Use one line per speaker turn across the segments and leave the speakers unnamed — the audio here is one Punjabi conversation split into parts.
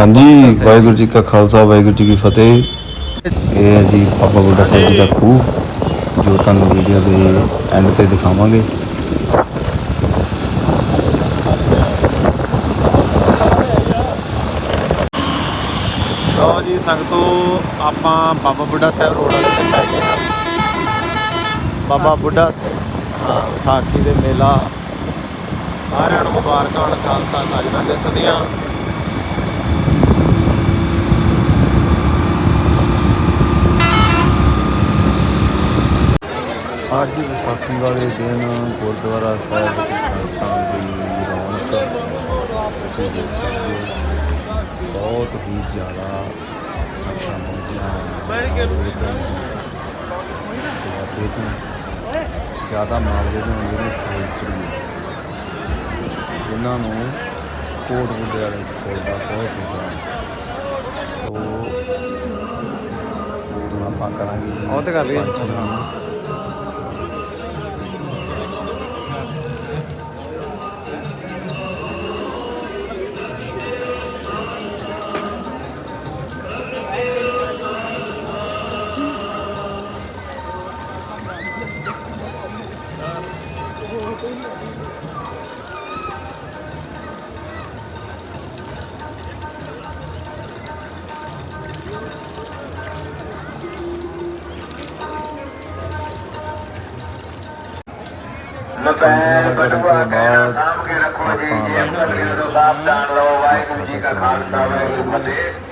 ਹਾਂਜੀ ਵਾਹਿਗੁਰੂ ਜੀ ਕਾ ਖਾਲਸਾ ਵਾਹਿਗੁਰੂ ਜੀ ਕੀ ਫਤਿਹ। ਇਹ ਹੈ ਜੀ ਬਾਬਾ ਬੁੱਢਾ ਸਾਹਿਬ ਜੀ ਦਾ ਖੂਹ ਜੋ ਤੁਹਾਨੂੰ ਵੀਡੀਓ ਦੇ ਐਂਡ ਤੇ ਦਿਖਾਵਾਂਗੇ।
ਲਓ ਜੀ ਸੰਗਤੋ ਆਪਾਂ ਬਾਬਾ ਬੁੱਢਾ ਸਾਹਿਬ ਰੋਡ ਵਾਲੇ ਤੇ ਪੈ ਗਏ। ਹਾਂ ਬਾਬਾ ਬੁੱਢਾ ਹਾਂ, ਵਿਸਾਖੀ ਦੇ ਮੇਲਾ ਸਾਰਿਆਂ ਨੂੰ ਮੁਬਾਰਕਾਂ ਖਾਲਸਾ ਸਾਜਣਾ ਦੇ ਸਦੀਆਂ
ਅੱਜ ਵਿਸਾਖੀ ਵਾਲੇ ਦਿਨ ਗੁਰਦੁਆਰਾ ਸਾਹਿਬ ਵਿੱਚ ਸੰਗਤਾਂ ਦੀ ਰੌਣਕ ਤੁਸੀਂ ਦੇਖ ਸਕਦੇ ਹੋ। ਬਹੁਤ ਹੀ ਜ਼ਿਆਦਾ ਸੰਗਤਾਂ ਪਹੁੰਚੀਆਂ ਦੁਆਬੇ ਤੋਂ ਜ਼ਿਆਦਾ ਮਾਲਵੇ ਤੋਂ ਜਿਹੜੀ ਫਰੀਦਪੁਰੀ ਜਿਨ੍ਹਾਂ ਨੂੰ ਕੋਟ ਬੁੱਢੇ ਵਾਲੇ ਕੋਲ ਦਾ ਬਹੁਤ ਸੁਣਦਾ ਤੋ ਆਪਾਂ ਕਰਾਂਗੇ
ਉਹ ਤੇ ਕਰ ਲਈਏ।
ਲਪੈਨ ਬਟੂਆ ਕਹਿਣਾ ਸਾਂਭ ਕੇ ਰੱਖੋ ਜੀ। ਜੇ ਸਾਵਧਾਨ ਰਹੋ ਵਾਹਿਗੁਰੂ ਜੀ ਕਾ ਖਾਲਸਾ ਵਾਹਿਗੁਰੂ ਜੀ ਕੀ ਫਤਿਹ।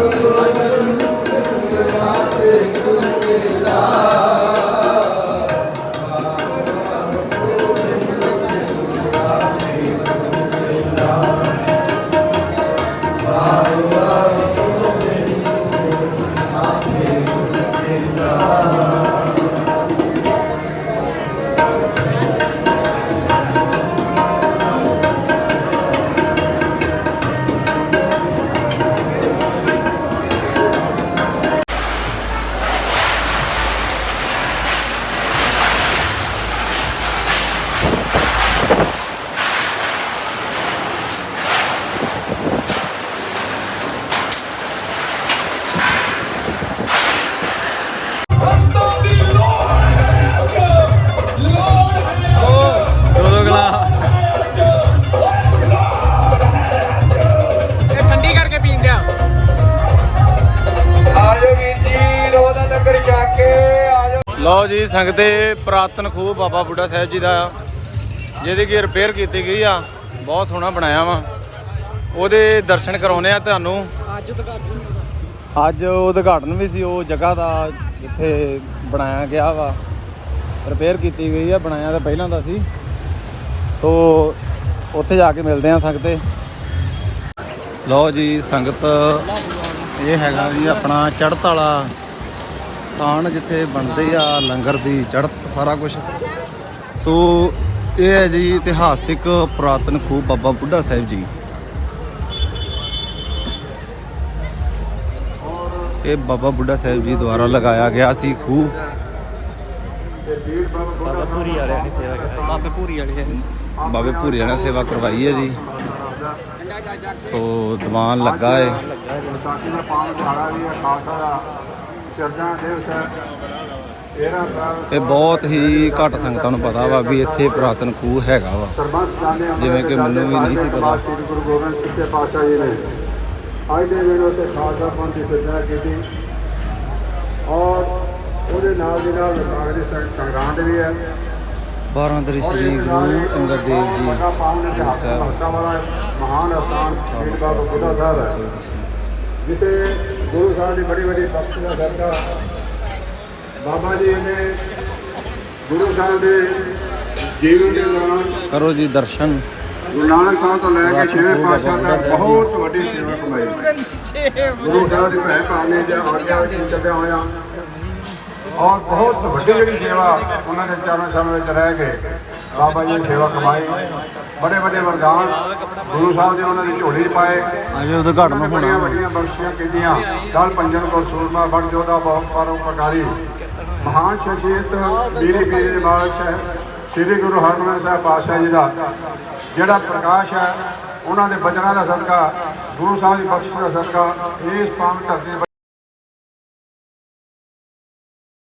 ਦੋ ਲਓ ਜੀ ਸੰਗਤੇ ਪ੍ਰਾਤਨ ਖੂਹ ਬਾਬਾ ਬੁੱਢਾ ਸਾਹਿਬ ਜੀ ਦਾ ਜਿਹਦੀ ਕਿ ਰਿਪੇਅਰ ਕੀਤੀ ਗਈ ਆ ਬਹੁਤ ਸੋਹਣਾ ਬਣਾਇਆ ਵਾ। ਉਹਦੇ ਦਰਸ਼ਨ ਕਰਾਉਨੇ ਆ ਤੁਹਾਨੂੰ।
ਅੱਜ ਤੱਕ
ਅੱਜ ਉਦਘਾਟਨ ਵੀ ਸੀ ਉਹ ਜਗ੍ਹਾ ਦਾ ਜਿੱਥੇ ਬਣਾਇਆ ਗਿਆ ਵਾ। ਰਿਪੇਅਰ ਕੀਤੀ ਗਈ ਆ ਬਣਾਇਆ ਤਾਂ ਪਹਿਲਾਂ ਦਾ ਸੀ। ਸੋ ਉੱਥੇ ਜਾ ਕੇ ਮਿਲਦੇ ਆ ਸੰਗਤੇ ਲਓ ਜੀ ਸੰਗਤ ਇਹ ਹੈਗਾ ਜੀ ਆਪਣਾ ਚੜ੍ਹਤ ਵਾਲਾ ਸਥਾਨ ਜਿੱਥੇ ਬਣਦੇ ਆ, ਲੰਗਰ ਦੀ ਚੜ੍ਹਤ, ਸਾਰਾ ਕੁਝ ਸੋ ਇਹ ਹੈ ਜੀ ਇਤਿਹਾਸਿਕ ਪੁਰਾਤਨ ਖੂਹ ਬਾਬਾ ਬੁੱਢਾ ਸਾਹਿਬ ਜੀ। ਇਹ ਬਾਬਾ ਬੁੱਢਾ ਸਾਹਿਬ ਜੀ ਦੁਆਰਾ ਲਗਾਇਆ ਗਿਆ ਸੀ ਖੂਹ।
ਬਾਬਾ ਪੂਰੀ ਵਾਲਿਆਂ ਨੇ ਸੇਵਾ ਕੀਤੀ ਬਾਬੇ ਪੂਰੀ ਵਾਲੇ
ਬਾਬੇ ਭੂਰੀਆਂ ਨੇ ਸੇਵਾ ਕਰਵਾਈ ਹੈ ਜੀ। ਸੋ ਦੀਵਾਨ ਲੱਗਾ ਹੈ
ਦਾ ਦਾ
ਇਹ ਬਹੁਤ ਹੀ ਘੱਟ ਸੰਗਤਾਂ ਨੂੰ ਪਤਾ ਵਾ ਵੀ ਇੱਥੇ ਪੁਰਾਤਨ ਖੂਹ ਹੈਗਾ ਵਾ। ਜਿਵੇਂ ਕਿ ਮੈਨੂੰ ਵੀ ਨਹੀਂ ਸੀ ਪਤਾ।
ਸ੍ਰੀ ਗੁਰੂ ਗੋਬਿੰਦ ਸਿੰਘ ਜੀ ਪਾਤਸ਼ਾਹ ਜੀ ਨੇ। ਅੱਜ ਦੇ ਵੇਲੇ ਤੇ ਖਾਲਸਾ ਪੰਥ ਦੀ ਸਿਰਜਣਾ ਕੀਤੀ। ਔਰ ਉਹਦੇ ਨਾਲ ਦੀ ਨਾਲ ਵਿਸਾਖ ਦੀ ਸੰਗਰਾਂਦ ਵੀ ਹੈ।
12 ਤਰੀ ਸ੍ਰੀ ਗੁਰੂ ਅੰਗਦ ਦੇਵ ਜੀ ਸਾਹਿਬ।
ਮਹਾਨ ਅਸਥਾਨ ਸ੍ਰੀ ਬਾਬਾ ਬੁੱਢਾ ਸਾਹਿਬ ਹੈ। ਜਿੱਥੇ ਗੁਰੂ ਸਾਹਿਬ ਦੀ ਬੜੀ ਬੜੀ ਬਖਸ਼ ਦਾ ਸਰਕਾ ਬਾਬਾ ਜੀ ਨੇ ਗੁਰੂ ਸਾਹਿਬ ਦੇ ਜੀਵਨ ਦੇ ਦੌਰਾਨ
ਕਰੋ ਜੀ ਦਰਸ਼ਨ।
ਗੁਰੂ ਨਾਨਕ ਸਾਹਿਬ ਤੋਂ ਲੈ ਕੇ ਛੇਵੇਂ ਪਾਤਸ਼ਾਹ ਤੱਕ ਬਹੁਤ ਵੱਡੀ ਸੇਵਾ ਕਮਾਈ। ਗੁਰੂ ਸਾਹਿਬ ਦੀ ਭੈ ਭਾਵਨੇ ਦੇ ਆਗਿਆ ਵਿੱਚ ਚੱਲਿਆ ਹੋਇਆ। ਔਰ ਬਹੁਤ ਵੱਡੀ ਜਿਹੜੀ ਸੇਵਾ ਉਹਨਾਂ ਦੇ ਚਰਨ ਸਮੇਂ ਵਿੱਚ ਰਹਿ ਕੇ ਬਾਬਾ ਜੀ ਨੇ ਸੇਵਾ ਕਮਾਈ ਬੜੇ ਵੱਡੇ ਵਰਦਾਨ। ਗੁਰੂ ਸਾਹਿਬ ਦੇ ਉਹਨਾਂ ਦੀ ਝੋਲੀ 'ਚ ਪਾਏ।
ਅਜੇ ਉਦਘਾਟਨ
ਨੇ ਬੜੀਆਂ ਵੱਡੀਆਂ ਬਖਸ਼ੀਆਂ ਕੀਤੀਆਂ। ਦਲ ਪੰਜਨ ਕੋਲ ਸੂਰਮਾ ਬੜ ਜੋਦਾ ਬਹੁਤ ਪਰਉਪਕਾਰੀ ਮਹਾਨ ਸ਼ਖਸੀਅਤ ਮੀਰੀ ਪੀਰੀ ਦੇ ਮਾਲਕ ਹੈ। ਸ੍ਰੀ ਗੁਰੂ ਹਰਗੋਬਿੰਦ ਸਾਹਿਬ ਪਾਤਸ਼ਾਹ ਜੀ ਦਾ ਜਿਹੜਾ ਪ੍ਰਕਾਸ਼ ਹੈ ਉਹਨਾਂ ਦੇ ਬਚਨਾਂ ਦਾ ਸਦਕਾ ਗੁਰੂ ਸਾਹਿਬ ਦੀ ਬਖਸ਼ਿਸ਼ ਦਾ ਸਦਕਾ ਇਸ ਪਾਵਨ ਧਰਤੀ